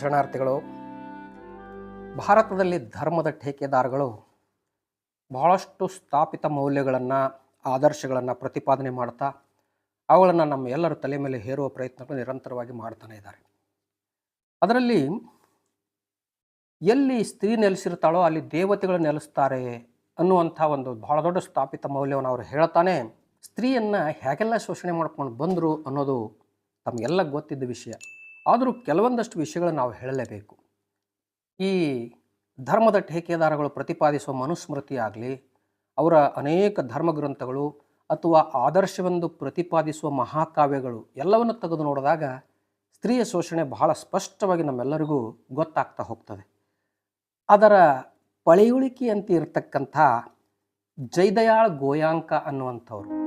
ಶರಣಾರ್ಥಿಗಳು, ಭಾರತದಲ್ಲಿ ಧರ್ಮದ ಠೇಕೆದಾರಗಳು ಬಹಳಷ್ಟು ಸ್ಥಾಪಿತ ಮೌಲ್ಯಗಳನ್ನು, ಆದರ್ಶಗಳನ್ನು ಪ್ರತಿಪಾದನೆ ಮಾಡ್ತಾ, ಅವುಗಳನ್ನು ನಮ್ಮ ಎಲ್ಲರ ತಲೆ ಮೇಲೆ ಹೇರುವ ಪ್ರಯತ್ನಗಳು ನಿರಂತರವಾಗಿ ಮಾಡ್ತಾನೆ ಇದ್ದಾರೆ. ಅದರಲ್ಲಿ ಎಲ್ಲಿ ಸ್ತ್ರೀ ನೆಲೆಸಿರ್ತಾಳೋ ಅಲ್ಲಿ ದೇವತೆಗಳು ನೆಲೆಸ್ತಾರೆ ಅನ್ನುವಂಥ ಒಂದು ಬಹಳ ದೊಡ್ಡ ಸ್ಥಾಪಿತ ಮೌಲ್ಯವನ್ನು ಅವರು ಹೇಳ್ತಾನೆ, ಸ್ತ್ರೀಯನ್ನು ಹೇಗೆಲ್ಲ ಶೋಷಣೆ ಮಾಡ್ಕೊಂಡು ಬಂದರು ಅನ್ನೋದು ತಮಗೆಲ್ಲ ಗೊತ್ತಿದ್ದ ವಿಷಯ. ಆದರೂ ಕೆಲವೊಂದಷ್ಟು ವಿಷಯಗಳನ್ನು ನಾವು ಹೇಳಲೇಬೇಕು. ಈ ಧರ್ಮದ ಠೇಕೆದಾರಗಳು ಪ್ರತಿಪಾದಿಸುವ ಮನುಸ್ಮೃತಿ ಆಗಲಿ, ಅವರ ಅನೇಕ ಧರ್ಮಗ್ರಂಥಗಳು ಅಥವಾ ಆದರ್ಶವೆಂದು ಪ್ರತಿಪಾದಿಸುವ ಮಹಾಕಾವ್ಯಗಳು ಎಲ್ಲವನ್ನು ತೆಗೆದು ನೋಡಿದಾಗ ಸ್ತ್ರೀಯ ಶೋಷಣೆ ಬಹಳ ಸ್ಪಷ್ಟವಾಗಿ ನಮ್ಮೆಲ್ಲರಿಗೂ ಗೊತ್ತಾಗ್ತಾ ಹೋಗ್ತದೆ. ಅದರ ಪಳೆಯುಳಿಕೆಯಂತೆ ಇರತಕ್ಕಂಥ ಜೈದಯಾಳ್ ಗೋಯಾಂಕ ಅನ್ನುವಂಥವ್ರು.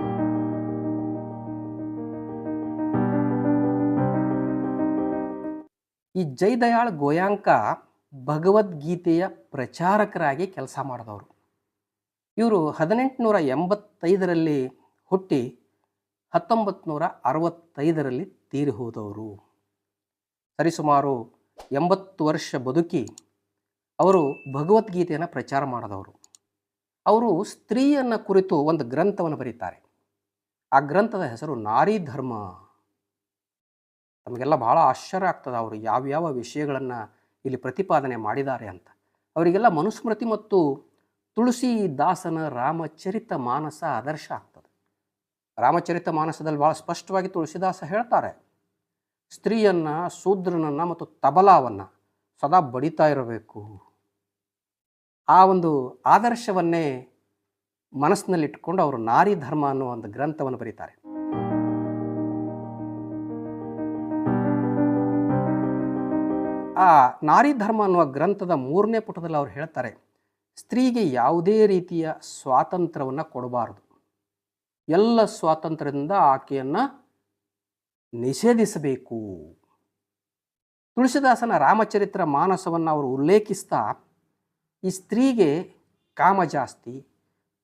ಈ ಜೈದಯಾಳ್ ಗೋಯಾಂಕ ಭಗವದ್ಗೀತೆಯ ಪ್ರಚಾರಕರಾಗಿ ಕೆಲಸ ಮಾಡಿದವರು. ಇವರು ಹದಿನೆಂಟುನೂರ ಎಂಬತ್ತೈದರಲ್ಲಿ ಹುಟ್ಟಿ ಹತ್ತೊಂಬತ್ತು ನೂರ ಅರವತ್ತೈದರಲ್ಲಿ ತೀರಿ ಹೋದವರು. ಸರಿಸುಮಾರು ಎಂಬತ್ತು ವರ್ಷ ಬದುಕಿ ಅವರು ಭಗವದ್ಗೀತೆಯನ್ನು ಪ್ರಚಾರ ಮಾಡಿದವರು. ಅವರು ಸ್ತ್ರೀಯನ್ನು ಕುರಿತು ಒಂದು ಗ್ರಂಥವನ್ನು ಬರೀತಾರೆ. ಆ ಗ್ರಂಥದ ಹೆಸರು ನಾರಿ ಧರ್ಮ ತಮಗೆಲ್ಲ ಭಾಳ ಆಶ್ಚರ್ಯ ಆಗ್ತದೆ ಅವರು ಯಾವ್ಯಾವ ವಿಷಯಗಳನ್ನು ಇಲ್ಲಿ ಪ್ರತಿಪಾದನೆ ಮಾಡಿದ್ದಾರೆ ಅಂತ. ಅವರಿಗೆಲ್ಲ ಮನುಸ್ಮೃತಿ ಮತ್ತು ತುಳಸಿ ದಾಸನ ರಾಮಚರಿತ ಮಾನಸ ಆದರ್ಶ ಆಗ್ತದೆ. ರಾಮಚರಿತ ಮಾನಸದಲ್ಲಿ ಭಾಳ ಸ್ಪಷ್ಟವಾಗಿ ತುಳಸಿದಾಸ ಹೇಳ್ತಾರೆ. ಸ್ತ್ರೀಯನ್ನು, ಶೂದ್ರನನ್ನು ಮತ್ತು ತಬಲಾವನ್ನು ಸದಾ ಬಡಿತಾ ಇರಬೇಕು. ಆ ಒಂದು ಆದರ್ಶವನ್ನೇ ಮನಸ್ಸಿನಲ್ಲಿಟ್ಕೊಂಡು ಅವರು ನಾರಿ ಧರ್ಮ ಅನ್ನೋ ಒಂದು ಗ್ರಂಥವನ್ನು ಬರೀತಾರೆ. ಆ ನಾರಿ ಧರ್ಮ ಅನ್ನುವ ಗ್ರಂಥದ ಮೂರನೇ ಪುಟದಲ್ಲಿ ಅವ್ರು ಹೇಳ್ತಾರೆ, ಸ್ತ್ರೀಗೆ ಯಾವುದೇ ರೀತಿಯ ಸ್ವಾತಂತ್ರ್ಯವನ್ನು ಕೊಡಬಾರದು. ಎಲ್ಲ ಸ್ವಾತಂತ್ರ್ಯದಿಂದ ಆಕೆಯನ್ನು ನಿಷೇಧಿಸಬೇಕು. ತುಳಸಿದಾಸನ ರಾಮಚರಿತ್ರ ಮಾನಸವನ್ನು ಅವರು ಉಲ್ಲೇಖಿಸ್ತಾ, ಈ ಸ್ತ್ರೀಗೆ ಕಾಮ ಜಾಸ್ತಿ,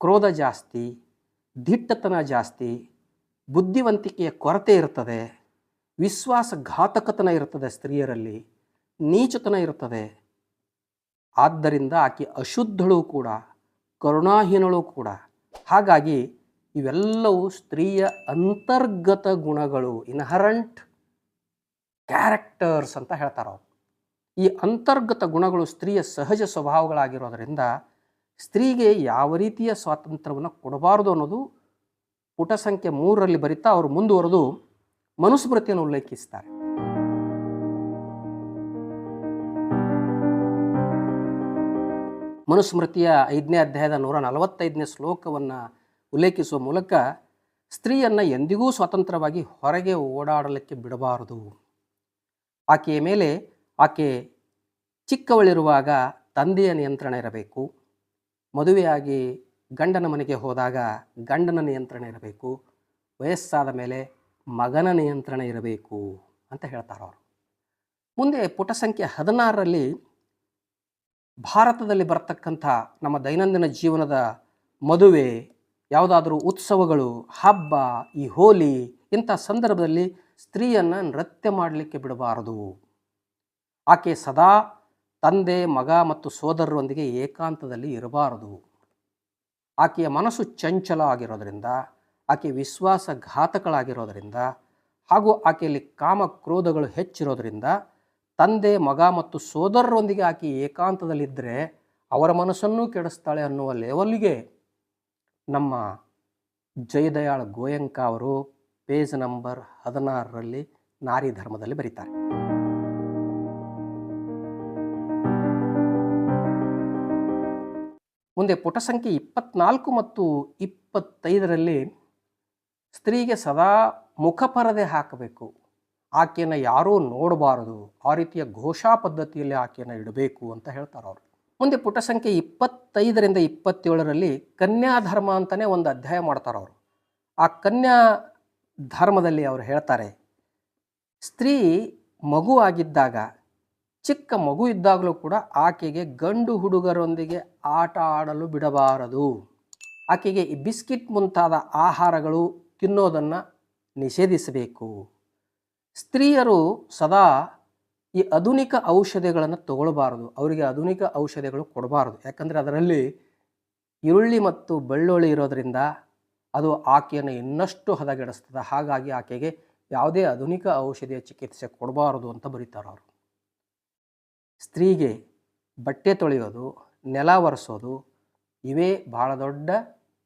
ಕ್ರೋಧ ಜಾಸ್ತಿ, ದಿಟ್ಟತನ ಜಾಸ್ತಿ, ಬುದ್ಧಿವಂತಿಕೆಯ ಕೊರತೆ ಇರ್ತದೆ, ವಿಶ್ವಾಸಘಾತಕತನ ಇರ್ತದೆ ಸ್ತ್ರೀಯರಲ್ಲಿ. ನೀಚತನ ಇರುತ್ತದೆ ಆದ್ದರಿಂದ ಆಕೆ ಅಶುದ್ಧಳು ಕೂಡ, ಕರುಣಾಹೀನಳು ಕೂಡ. ಹಾಗಾಗಿ ಇವೆಲ್ಲವೂ ಸ್ತ್ರೀಯ ಅಂತರ್ಗತ ಗುಣಗಳು ಇನ್ಹರಂಟ್ ಕ್ಯಾರೆಕ್ಟರ್ಸ್ ಅಂತ ಹೇಳ್ತಾರೆ ಅವರು. ಈ ಅಂತರ್ಗತ ಗುಣಗಳು ಸ್ತ್ರೀಯ ಸಹಜ ಸ್ವಭಾವಗಳಾಗಿರೋದರಿಂದ ಸ್ತ್ರೀಗೆ ಯಾವ ರೀತಿಯ ಸ್ವಾತಂತ್ರ್ಯವನ್ನು ಕೊಡಬಾರದು ಅನ್ನೋದು ಪುಟ ಸಂಖ್ಯೆ ಮೂರರಲ್ಲಿ ಬರಿತಾ ಅವರು ಮುಂದುವರೆದು ಮನುಸ್ಮೃತಿಯನ್ನು ಉಲ್ಲೇಖಿಸ್ತಾರೆ. ಮನುಸ್ಮೃತಿಯ ಐದನೇ ಅಧ್ಯಾಯದ ನೂರ ನಲವತ್ತೈದನೇ ಶ್ಲೋಕವನ್ನು ಉಲ್ಲೇಖಿಸುವ ಮೂಲಕ ಸ್ತ್ರೀಯನ್ನು ಎಂದಿಗೂ ಸ್ವತಂತ್ರವಾಗಿ ಹೊರಗೆ ಓಡಾಡಲಿಕ್ಕೆ ಬಿಡಬಾರದು. ಆಕೆಯ ಮೇಲೆ ಆಕೆ ಚಿಕ್ಕವಳಿರುವಾಗ ತಂದೆಯ ನಿಯಂತ್ರಣ ಇರಬೇಕು. ಮದುವೆಯಾಗಿ ಗಂಡನ ಮನೆಗೆ ಹೋದಾಗ ಗಂಡನ ನಿಯಂತ್ರಣ ಇರಬೇಕು. ವಯಸ್ಸಾದ ಮೇಲೆ ಮಗನ ನಿಯಂತ್ರಣ ಇರಬೇಕು ಅಂತ ಹೇಳ್ತಾರೆ ಅವರು ಮುಂದೆ ಪುಟ ಸಂಖ್ಯೆ ಹದಿನಾರರಲ್ಲಿ ಭಾರತದಲ್ಲಿ ಬರ್ತಕ್ಕಂಥ ನಮ್ಮ ದೈನಂದಿನ ಜೀವನದ ಮದುವೆ, ಯಾವುದಾದ್ರೂ ಉತ್ಸವಗಳು, ಹಬ್ಬ, ಈ ಹೋಲಿ, ಇಂಥ ಸಂದರ್ಭದಲ್ಲಿ ಸ್ತ್ರೀಯನ್ನು ನೃತ್ಯ ಮಾಡಲಿಕ್ಕೆ ಬಿಡಬಾರದು. ಆಕೆ ಸದಾ ತಂದೆ, ಮಗ ಮತ್ತು ಸೋದರರೊಂದಿಗೆ ಏಕಾಂತದಲ್ಲಿ ಇರಬಾರದು. ಆಕೆಯ ಮನಸ್ಸು ಚಂಚಲ ಆಗಿರೋದರಿಂದ, ಆಕೆ ವಿಶ್ವಾಸಘಾತಕಳಾಗಿರೋದರಿಂದ ಹಾಗೂ ಆಕೆಯಲ್ಲಿ ಕಾಮ ಕ್ರೋಧಗಳು ಹೆಚ್ಚಿರೋದರಿಂದ ತಂದೆ, ಮಗ ಮತ್ತು ಸೋದರರೊಂದಿಗೆ ಆಕೆ ಏಕಾಂತದಲ್ಲಿದ್ದರೆ ಅವರ ಮನಸ್ಸನ್ನು ಕೆಡಿಸ್ತಾಳೆ ಅನ್ನುವ ಲೆವೆಲ್ಗೆ ನಮ್ಮ ಜಯದಯಾಳ್ ಗೋಯಂಕ ಅವರು ಪೇಜ್ ನಂಬರ್ ಹದಿನಾರರಲ್ಲಿ ನಾರಿ ಧರ್ಮದಲ್ಲಿ ಬರೀತಾರೆ. ಮುಂದೆ ಪುಟ ಸಂಖ್ಯೆ ಇಪ್ಪತ್ನಾಲ್ಕು ಮತ್ತು ಇಪ್ಪತ್ತೈದರಲ್ಲಿ ಸ್ತ್ರೀಗೆ ಸದಾ ಮುಖಪರದೆ ಹಾಕಬೇಕು. ಆಕೆಯನ್ನು ಯಾರೂ ನೋಡಬಾರದು. ಆ ರೀತಿಯ ಘೋಷಾ ಪದ್ಧತಿಯಲ್ಲಿ ಆಕೆಯನ್ನು ಇಡಬೇಕು ಅಂತ ಹೇಳ್ತಾರೆ ಅವರು. ಮುಂದೆ ಪುಟ ಸಂಖ್ಯೆ ಇಪ್ಪತ್ತೈದರಿಂದ ಇಪ್ಪತ್ತೇಳರಲ್ಲಿ ಕನ್ಯಾಧರ್ಮ ಅಂತಲೇ ಒಂದು ಅಧ್ಯಾಯ ಮಾಡ್ತಾರೆ ಅವರು. ಆ ಕನ್ಯಾ ಧರ್ಮದಲ್ಲಿ ಅವರು ಹೇಳ್ತಾರೆ, ಸ್ತ್ರೀ ಮಗು ಆಗಿದ್ದಾಗ, ಚಿಕ್ಕ ಮಗು ಇದ್ದಾಗಲೂ ಕೂಡ ಆಕೆಗೆ ಗಂಡು ಹುಡುಗರೊಂದಿಗೆ ಆಟ ಆಡಲು ಬಿಡಬಾರದು. ಆಕೆಗೆ ಬಿಸ್ಕಿಟ್ ಮುಂತಾದ ಆಹಾರಗಳು ತಿನ್ನೋದನ್ನು ನಿಷೇಧಿಸಬೇಕು. ಸ್ತ್ರೀಯರು ಸದಾ ಈ ಆಧುನಿಕ ಔಷಧಿಗಳನ್ನು ತಗೊಳ್ಬಾರ್ದು. ಅವರಿಗೆ ಆಧುನಿಕ ಔಷಧಿಗಳು ಕೊಡಬಾರ್ದು. ಯಾಕಂದರೆ ಅದರಲ್ಲಿ ಈರುಳ್ಳಿ ಮತ್ತು ಬೆಳ್ಳುಳ್ಳಿ ಇರೋದರಿಂದ ಅದು ಆಕೆಯನ್ನು ಇನ್ನಷ್ಟು ಹದಗೆಡಿಸ್ತದೆ. ಹಾಗಾಗಿ ಆಕೆಗೆ ಯಾವುದೇ ಆಧುನಿಕ ಔಷಧಿಯ ಚಿಕಿತ್ಸೆ ಕೊಡಬಾರದು ಅಂತ ಬರೀತಾರೆ ಅವರು. ಸ್ತ್ರೀಗೆ ಬಟ್ಟೆ ತೊಳೆಯೋದು, ನೆಲ ಒರೆಸೋದು, ಇವೇ ಭಾಳ ದೊಡ್ಡ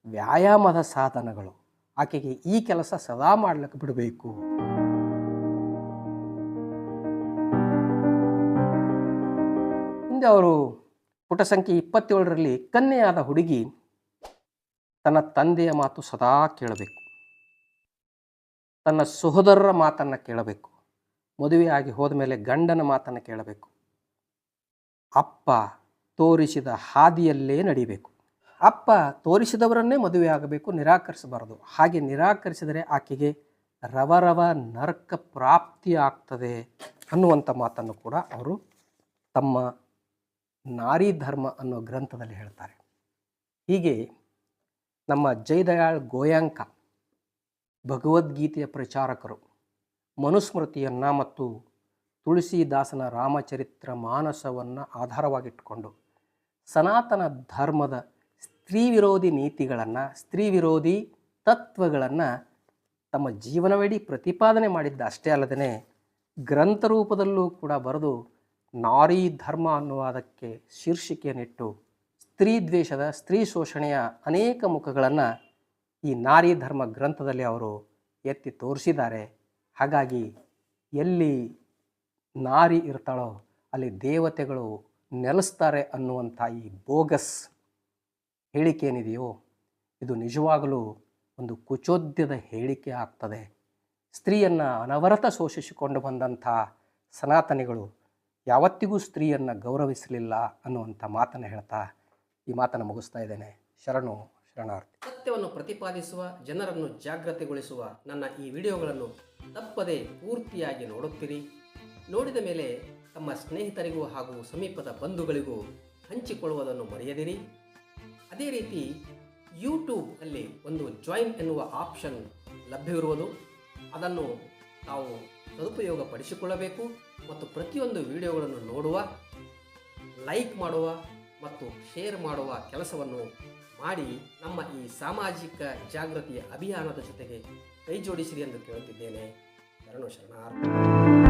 ವ್ಯಾಯಾಮದ ಸಾಧನಗಳು. ಆಕೆಗೆ ಈ ಕೆಲಸ ಸದಾ ಮಾಡಲಿಕ್ಕೆ ಬಿಡಬೇಕು. ಮುಂದೆ ಅವರು ಪುಟ ಸಂಖ್ಯೆ ಇಪ್ಪತ್ತೇಳರಲ್ಲಿ ಕನ್ಯೆಯಾದ ಹುಡುಗಿ ತನ್ನ ತಂದೆಯ ಮಾತು ಸದಾ ಕೇಳಬೇಕು. ತನ್ನ ಸಹೋದರರ ಮಾತನ್ನು ಕೇಳಬೇಕು. ಮದುವೆಯಾಗಿ ಹೋದ ಮೇಲೆ ಗಂಡನ ಮಾತನ್ನು ಕೇಳಬೇಕು. ಅಪ್ಪ ತೋರಿಸಿದ ಹಾದಿಯಲ್ಲೇ ನಡಿಬೇಕು. ಅಪ್ಪ ತೋರಿಸಿದವರನ್ನೇ ಮದುವೆ ಆಗಬೇಕು, ನಿರಾಕರಿಸಬಾರದು. ಹಾಗೆ ನಿರಾಕರಿಸಿದರೆ ಆಕೆಗೆ ರವ ರವ ನರಕ ಪ್ರಾಪ್ತಿ ಆಗ್ತದೆ ಅನ್ನುವಂಥ ಮಾತನ್ನು ಕೂಡ ಅವರು ತಮ್ಮ ನಾರಿ ಧರ್ಮ ಅನ್ನೋ ಗ್ರಂಥದಲ್ಲಿ ಹೇಳ್ತಾರೆ. ಹೀಗೆ ನಮ್ಮ ಜಯದಯಾಳ್ ಗೋಯಾಂಕ ಭಗವದ್ಗೀತೆಯ ಪ್ರಚಾರಕರು, ಮನುಸ್ಮೃತಿಯನ್ನು ಮತ್ತು ತುಳಸಿದಾಸನ ರಾಮಚರಿತ್ರ ಮಾನಸವನ್ನು ಆಧಾರವಾಗಿಟ್ಟುಕೊಂಡು ಸನಾತನ ಧರ್ಮದ ಸ್ತ್ರೀ ವಿರೋಧಿ ನೀತಿಗಳನ್ನು, ಸ್ತ್ರೀ ವಿರೋಧಿ ತತ್ವಗಳನ್ನು ತಮ್ಮ ಜೀವನವಿಡೀ ಪ್ರತಿಪಾದನೆ ಮಾಡಿದ್ದ ಅಷ್ಟೇ ಅಲ್ಲದೆ ಗ್ರಂಥ ರೂಪದಲ್ಲೂ ಕೂಡ ಬರೆದು ನಾರಿ ಧರ್ಮ ಅನ್ನುವುದಕ್ಕೆ ಶೀರ್ಷಿಕೆಯನ್ನಿಟ್ಟು ಸ್ತ್ರೀ ದ್ವೇಷದ ಸ್ತ್ರೀ ಶೋಷಣೆಯ ಅನೇಕ ಮುಖಗಳನ್ನು ಈ ನಾರಿ ಧರ್ಮ ಗ್ರಂಥದಲ್ಲಿ ಅವರು ಎತ್ತಿ ತೋರಿಸಿದ್ದಾರೆ. ಹಾಗಾಗಿ ಎಲ್ಲಿ ನಾರಿ ಇರ್ತಾಳೋ ಅಲ್ಲಿ ದೇವತೆಗಳು ನೆಲೆಸ್ತಾರೆ ಅನ್ನುವಂಥ ಈ ಬೋಗಸ್ ಹೇಳಿಕೆ ಏನಿದೆಯೋ ಇದು ನಿಜವಾಗಲೂ ಒಂದು ಕುಚೋದ್ಯದ ಹೇಳಿಕೆ ಆಗ್ತದೆ. ಸ್ತ್ರೀಯನ್ನು ಅನವರತ ಶೋಷಿಸಿಕೊಂಡು ಬಂದಂಥ ಸನಾತನಿಗಳು ಯಾವತ್ತಿಗೂ ಸ್ತ್ರೀಯನ್ನು ಗೌರವಿಸಲಿಲ್ಲ ಅನ್ನುವಂಥ ಮಾತನ್ನು ಹೇಳ್ತಾ ಈ ಮಾತನ್ನು ಮುಗಿಸ್ತಾ ಇದ್ದೇನೆ. ಶರಣು ಶರಣಾರ್ಥಿ. ಸತ್ಯವನ್ನು ಪ್ರತಿಪಾದಿಸುವ, ಜನರನ್ನು ಜಾಗೃತಿಗೊಳಿಸುವ ನನ್ನ ಈ ವಿಡಿಯೋಗಳನ್ನು ತಪ್ಪದೆ ಪೂರ್ತಿಯಾಗಿ ನೋಡುತ್ತೀರಿ. ನೋಡಿದ ಮೇಲೆ ತಮ್ಮ ಸ್ನೇಹಿತರಿಗೂ ಹಾಗೂ ಸಮೀಪದ ಬಂಧುಗಳಿಗೂ ಹಂಚಿಕೊಳ್ಳುವುದನ್ನು ಮರೆಯದಿರಿ. ಅದೇ ರೀತಿ ಯೂಟ್ಯೂಬ್ ಅಲ್ಲಿ ಒಂದು ಜಾಯಿನ್ ಎನ್ನುವ ಆಪ್ಷನ್ ಲಭ್ಯವಿರುವುದು. ಅದನ್ನು ತಾವು ಸದುಪಯೋಗ ಪಡಿಸಿಕೊಳ್ಳಬೇಕು ಮತ್ತು ಪ್ರತಿಯೊಂದು ವಿಡಿಯೋಗಳನ್ನು ನೋಡುವ, ಲೈಕ್ ಮಾಡುವ ಮತ್ತು ಶೇರ್ ಮಾಡುವ ಕೆಲಸವನ್ನು ಮಾಡಿ ನಮ್ಮ ಈ ಸಾಮಾಜಿಕ ಜಾಗೃತಿಯ ಅಭಿಯಾನದ ಜೊತೆಗೆ ಕೈ ಜೋಡಿಸಿರಿ ಎಂದು ಕೇಳುತ್ತಿದ್ದೇನೆ. ಶರಣು ಶರಣಾರ್ಥಿ.